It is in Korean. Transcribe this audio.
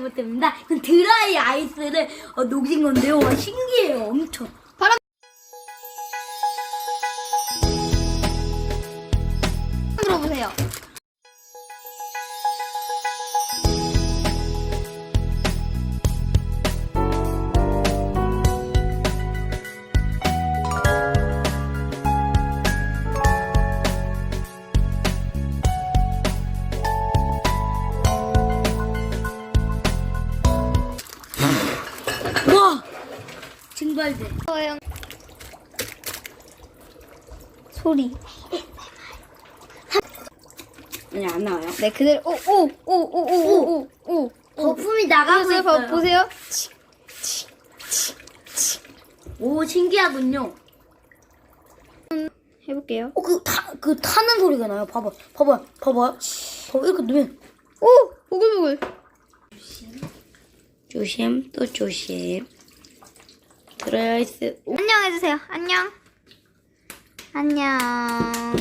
잘못됩니다. 드라이 아이스를 어, 녹인 건데요. 와, 신기해요. 엄청. 증발돼. 소영 소리. 아니, 안 나와요. 네 그대로 오오오오오오오 거품이 나가고 보세요 있어요. 보세요. 오, 신기하군요. 해볼게요. 어, 그, 타, 그 타는 소리가 나요. 봐봐. 봐봐. 봐봐. 봐봐. 이렇게 넣으면. 오 보글보글. 조심, 또 조심. 드라이 아이스. 안녕 해주세요. 안녕. 안녕.